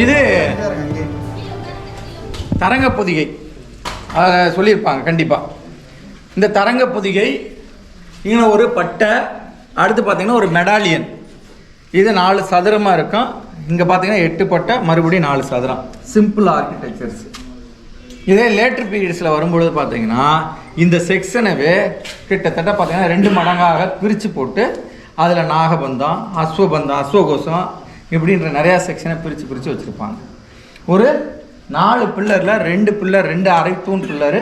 இது தரங்க பொதிகை. அதை சொல்லியிருப்பாங்க கண்டிப்பாக இந்த தரங்க பொதிகை இங்கே ஒரு பட்டை அடுத்து பார்த்தீங்கன்னா ஒரு மெடாலியன் இது நாலு சதுரமாக இருக்கும். இங்கே பார்த்தீங்கன்னா எட்டு பட்டை மறுபடியும் நாலு சதுரம். சிம்பிள் ஆர்கிடெக்சர்ஸ் இதே லேட்டர் பீரியட்ஸில் வரும்பொழுது பார்த்தீங்கன்னா இந்த செக்ஷனவே கிட்டத்தட்ட பார்த்தீங்கன்னா ரெண்டு மடங்காக பிரித்து போட்டு அதில் நாகபந்தம் அஸ்வபந்தம் அஸ்வகோஷம் இப்படின்ற நிறையா செக்ஷனை பிரித்து பிரித்து வச்சுருப்பாங்க. ஒரு நாலு பில்லரில் ரெண்டு பில்லர் ரெண்டு அரைத்தூண் பில்லரு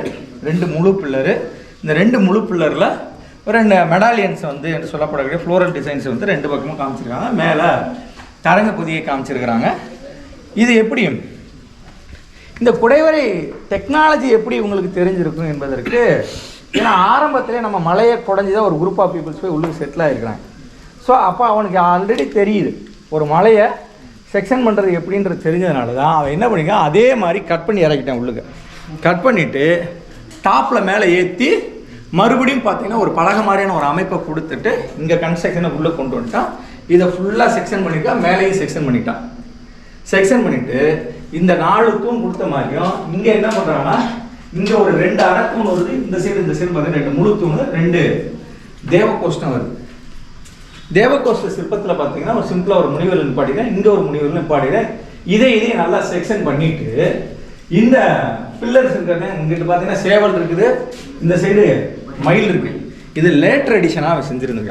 ரெண்டு முழு பில்லரு இந்த ரெண்டு முழு பில்லரில் ரெண்டு மெடாலியன்ஸ் வந்து என்று சொல்லப்படக்கூடிய ஃப்ளோரல் டிசைன்ஸ் வந்து ரெண்டு பக்கமும் காமிச்சிருக்காங்க. மேலே தரங்க புதியை காமிச்சிருக்கிறாங்க. இது எப்படியும் இந்த குடைவரை டெக்னாலஜி எப்படி உங்களுக்கு தெரிஞ்சிருக்கும் என்பதற்கு ஏன்னா ஆரம்பத்திலே நம்ம மலையை குடஞ்சி தான் ஒரு குரூப் ஆஃப் பீப்புள்ஸ் போய் உள்ளுக்கு செட்டில் ஆகிருக்கிறாங்க ஸோ அப்போ அவனுக்கு ஆல்ரெடி தெரியுது. ஒரு மலையை செக்ஷன் பண்ணுறது எப்படின்றது தெரிஞ்சதுனால தான் அவன் என்ன பண்ணிக்கான் அதே மாதிரி கட் பண்ணி இறக்கிட்டான் உள்ளுக்கு. கட் பண்ணிவிட்டு டாப்பில் மேலே ஏற்றி மறுபடியும் பார்த்தீங்கன்னா ஒரு பலகை மாதிரியான ஒரு அமைப்பை கொடுத்துட்டு இங்கே கன்ஸ்ட்ரக்ஷனை உள்ளே கொண்டு வந்துட்டான். இதை ஃபுல்லாக செக்ஷன் பண்ணிட்டான் மேலேயும் செக்ஷன் பண்ணிட்டான். செக்ஷன் பண்ணிட்டு இந்த நாலு தூண் கொடுத்த மாதிரியும் இங்கே என்ன பண்ணுறாங்கன்னா இங்கே ஒரு ரெண்டு அரை தூண் வருது இந்த சைடு இந்த சைடு பார்த்தீங்கன்னா ரெண்டு முழு தூண் ரெண்டு தேவகோஷ்டம் வருது. தேவகோஷ்ட சிற்பத்தில் பார்த்தீங்கன்னா ஒரு சிம்பிளாக ஒரு முனிவர் நிப்பாட்டிக்கிறேன். இங்கே ஒரு முனிவர் நிப்பாட்டிக்கிறேன். இதை இதையும் நல்லா செக்ஷன் பண்ணிட்டு இந்த பில்லர்ஸ் இருக்கிறது இங்கிட்டு பார்த்தீங்கன்னா சேவல் இருக்குது. இந்த சைடு மயில் இருக்குது இது லேட்டர் எடிஷனாக செஞ்சிருந்துங்க